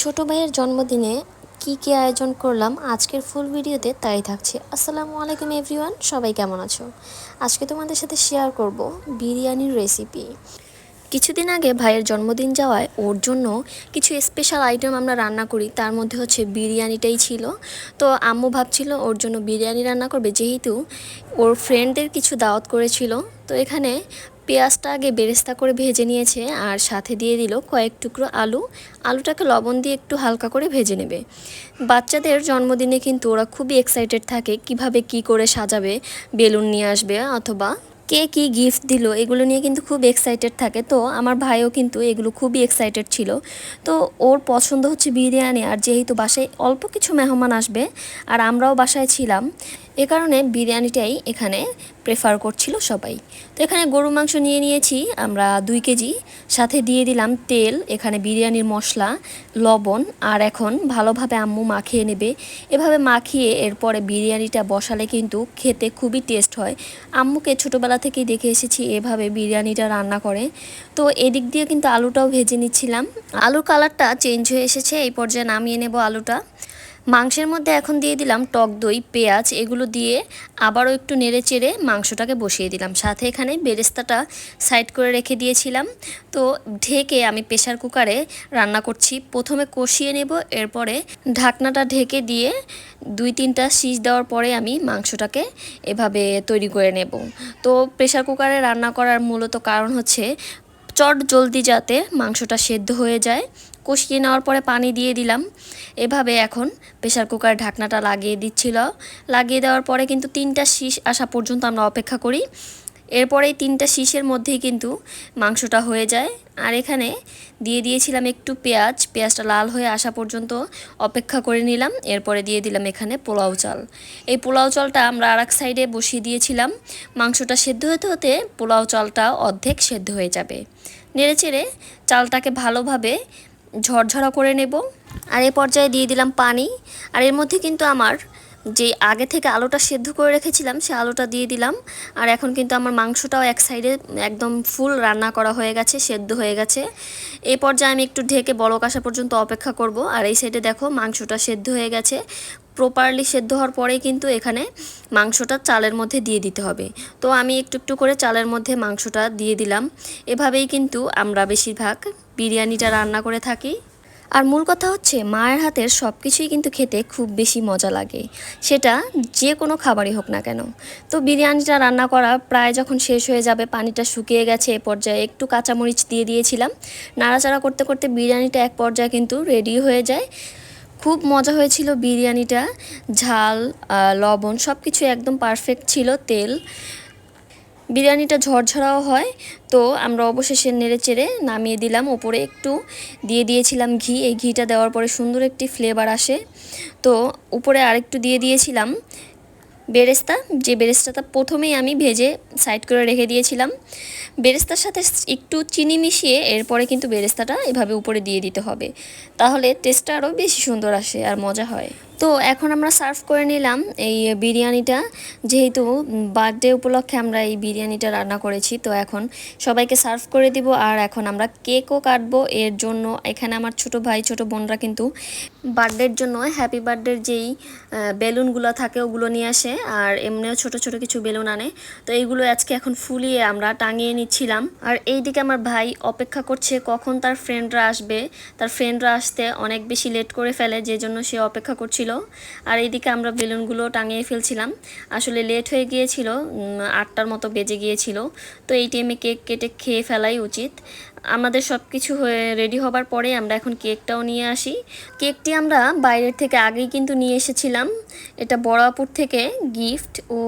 ছোট ভাইয়ের জন্মদিনে কি কি আয়োজন করলাম আজকের ফুল ভিডিওতে তাই থাকছে। আসসালামু আলাইকুম এভরিওয়ান সবাই কেমন আছো? আজকে তোমাদের সাথে শেয়ার করব বিরিয়ানির রেসিপি কিছুদিন আগে ভাইয়ের জন্মদিন যাওয়ায় ওর জন্য কিছু স্পেশাল আইটেম আমরা রান্না করি, তার মধ্যে হচ্ছে বিরিয়ানিটাই ছিল। তো আম্মু ভাবছিল ওর জন্য বিরিয়ানি রান্না করবে, যেহেতু ওর ফ্রেন্ডদের কিছু দাওয়াত করেছিল। তো এখানে পেঁয়াজটা আগে বেরেস্তা করে ভেজে নিয়েছে আর সাথে দিয়ে দিল কয়েক টুকরো আলু। আলুটাকে লবণ দিয়ে একটু হালকা করে ভেজে নেবে। বাচ্চাদের জন্মদিনে কিন্তু ওরা খুবই এক্সাইটেড থাকে কীভাবে কি করে সাজাবে, বেলুন নিয়ে আসবে অথবা কে কি গিফট দিল, এগুলো নিয়ে কিন্তু খুব এক্সাইটেড থাকে। তো আমার ভাইও কিন্তু এগুলো খুবই এক্সাইটেড ছিল। তো ওর পছন্দ হচ্ছে বিরিয়ানি আর যেহেতু বাসায় অল্প কিছু মেহমান আসবে আর আমরাও বাসায় ছিলাম, এ কারণে বিরিয়ানিটাই এখানে প্রেফার করছিল সবাই। তো এখানে গরু মাংস নিয়ে নিয়েছি, আমরা দুই কেজি। সাথে দিয়ে দিলাম তেল, এখানে বিরিয়ানির মশলা, লবণ, আর এখন ভালোভাবে আম্মু মাখিয়ে নেবে। এভাবে মাখিয়ে এরপরে বিরিয়ানিটা বসালে কিন্তু খেতে খুবই টেস্ট হয়। আম্মুকে ছোটোবেলা থেকেই দেখে এসেছি এভাবে বিরিয়ানিটা রান্না করে। তো এদিক দিয়ে কিন্তু আলুটাও ভেজে নিচ্ছিলাম। আলুর কালারটা চেঞ্জ হয়ে এসেছে, এই পর্যায়ে নামিয়ে নেব আলুটা। মাংসের মধ্যে এখন দিয়ে দিলাম টক দই, পেঁয়াজ, এগুলো দিয়ে আবারও একটু নেড়ে চেড়ে মাংসটাকে বসিয়ে দিলাম। সাথে এখানে বেরেস্তাটা সাইড করে রেখে দিয়েছিলাম। তো ঢেকে আমি প্রেশার কুকারে রান্না করছি। প্রথমে কষিয়ে নেব, এরপরে ঢাকনাটা ঢেকে দিয়ে দুই তিনটা সিজ দেওয়ার পরে আমি মাংসটাকে এভাবে তৈরি করে নেব। তো প্রেশার কুকারে রান্না করার মূলত কারণ হচ্ছে চট জলদি যাতে মাংসটা সেদ্ধ হয়ে যায়। কষিয়ে নেওয়ার পরে পানি দিয়ে দিলাম। এভাবে এখন প্রেশার কুকার ঢাকনাটা লাগিয়ে দিচ্ছিল। লাগিয়ে দেওয়ার পরে কিন্তু তিনটা শীষ আসা পর্যন্ত আমরা অপেক্ষা করি। এরপরে তিনটা শীষের মধ্যেই কিন্তু মাংসটা হয়ে যায়। আর এখানে দিয়ে দিয়েছিলাম একটু পেঁয়াজ। পেঁয়াজটা লাল হয়ে আসা পর্যন্ত অপেক্ষা করে নিলাম। এরপরে দিয়ে দিলাম এখানে পোলাও চাল। এই পোলাও চালটা আমরা আর এক সাইডে বসিয়ে দিয়েছিলাম। মাংসটা সেদ্ধ হতে হতে পোলাও চালটা অর্ধেক সেদ্ধ হয়ে যাবে। নেড়ে চেড়ে চালটাকে ভালোভাবে ঝরঝরা করে নেব। আর এ পর্যায়ে দিয়ে দিলাম পানি। আর এর মধ্যে কিন্তু আমার যে আগে থেকে আলুটা সেদ্ধ করে রেখেছিলাম, সে আলুটা দিয়ে দিলাম। আর এখন কিন্তু আমার মাংসটাও এক সাইডে একদম ফুল রান্না করা হয়ে গেছে, সেদ্ধ হয়ে গেছে। এই পর্যায়ে আমি একটু ঢেকে বলক আসা পর্যন্ত অপেক্ষা করব। আর এই সাইডে দেখো মাংসটা সেদ্ধ হয়ে গেছে। প্রপারলি সেদ্ধ হওয়ার পরেই কিন্তু এখানে মাংসটা চালের মধ্যে দিয়ে দিতে হবে। তো আমি একটু একটু করে চালের মধ্যে মাংসটা দিয়ে দিলাম। এভাবেই কিন্তু আমরা বেশিরভাগ বিরিয়ানিটা রান্না করে থাকি। আর মূল কথা হচ্ছে, মায়ের হাতের সব কিছুই কিন্তু খেতে খুব বেশি মজা লাগে। সেটা যে কোনো খাবারই হোক না কেন। তো বিরিয়ানিটা রান্না করা প্রায় যখন শেষ হয়ে যাবে, পানিটা শুকিয়ে গেছে এ পর্যায়ে একটু কাঁচামরিচ দিয়ে দিয়েছিলাম। নাড়াচাড়া করতে করতে বিরিয়ানিটা এক পর্যায়ে কিন্তু রেডি হয়ে যায়। খুব মজা হয়েছিল বিরিয়ানিটা। ঝাল লবণ সব কিছু একদম পারফেক্ট ছিল, তেল। বিরিয়ানিটা ঝরঝরাও হয়, তো আমরা অবশেষে নেড়ে চেড়ে নামিয়ে দিলাম। ওপরে একটু দিয়ে দিয়েছিলাম ঘি। এই ঘিটা দেওয়ার পরে সুন্দর একটি ফ্লেভার আসে। তো উপরে আরেকটু দিয়ে দিয়েছিলাম বেরেস্তা। যে বেরেস্তাটা প্রথমেই আমি ভেজে সাইড করে রেখে দিয়েছিলাম। বেরেস্তার সাথে একটু চিনি মিশিয়ে এরপরে কিন্তু বেরেস্তাটা এভাবে উপরে দিয়ে দিতে হবে। তাহলে টেস্টটা আরও বেশি সুন্দর আসে আর মজা হয়। তো এখন আমরা সার্ভ করে নিলাম এই বিরিয়ানিটা। যেহেতু বার্থডে উপলক্ষে আমরা এই বিরিয়ানিটা রান্না করেছি, তো এখন সবাইকে সার্ভ করে দিব আর এখন আমরা কেকও কাটবো। এর জন্য এখানে আমার ছোট ভাই, ছোট বোনরা কিন্তু বার্থডের জন্য হ্যাপি বার্থডের যেই বেলুনগুলো থাকে ওগুলো নিয়ে আসে আর এমনিও ছোট ছোট কিছু বেলুন আনে। তো এইগুলো আজকে এখন ফুলিয়ে আমরা টাঙিয়ে নিচ্ছিলাম। আর এই দিকে আমার ভাই অপেক্ষা করছে কখন তার ফ্রেন্ডরা আসবে। তার ফ্রেন্ডরা আসতে অনেক বেশি লেট করে ফেলে যে জন্য সে অপেক্ষা করছিল আর এইদিকে আমরা বেলুনগুলো টাঙিয়ে ফেলছিলাম। আসলে লেট হয়ে গিয়েছিল আটটার মতো বেজে গিয়েছিল। তো এই টাইমে কেক কেটে খেয়ে ফেলাই উচিত। আমাদের সব কিছু হয়ে রেডি হবার পরে আমরা এখন কেকটাও নিয়ে আসি। কেকটি আমরা বাইরের থেকে আগেই কিন্তু নিয়ে এসেছিলাম। এটা বড়াপুর থেকে গিফট ও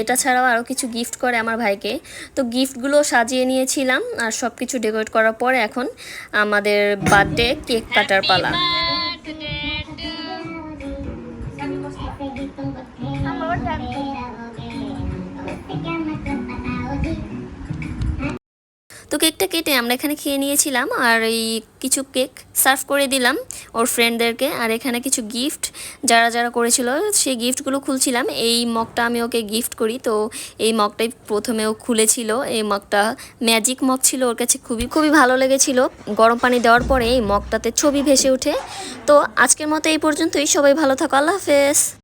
এটা ছাড়াও আরও কিছু গিফট করে আমার ভাইকে। তো গিফটগুলো সাজিয়ে নিয়েছিলাম আর সব কিছু ডেকোরেট করার পরে এখন আমাদের বার্থডে কেক কাটার পালা। কেকটা কেটে আমরা এখানে খেয়ে নিয়েছিলাম আর এই কিছু কেক সার্ভ করে দিলাম ওর ফ্রেন্ডদেরকে। আর এখানে কিছু গিফট যারা যারা করেছিল সেই গিফটগুলো খুলছিলাম। এই মগটা আমি ওকে গিফট করি। তো এই মগটাই প্রথমে ও খুলেছিল। এই মগটা ম্যাজিক মগ ছিল। ওর কাছে খুবই খুবই ভালো লেগেছিল। গরম পানি দেওয়ার পরে এই মগটাতে ছবি ভেসে ওঠে। তো আজকের মতো এই পর্যন্তই। সবাই ভালো থাকো। আল্লাহ হাফেজ।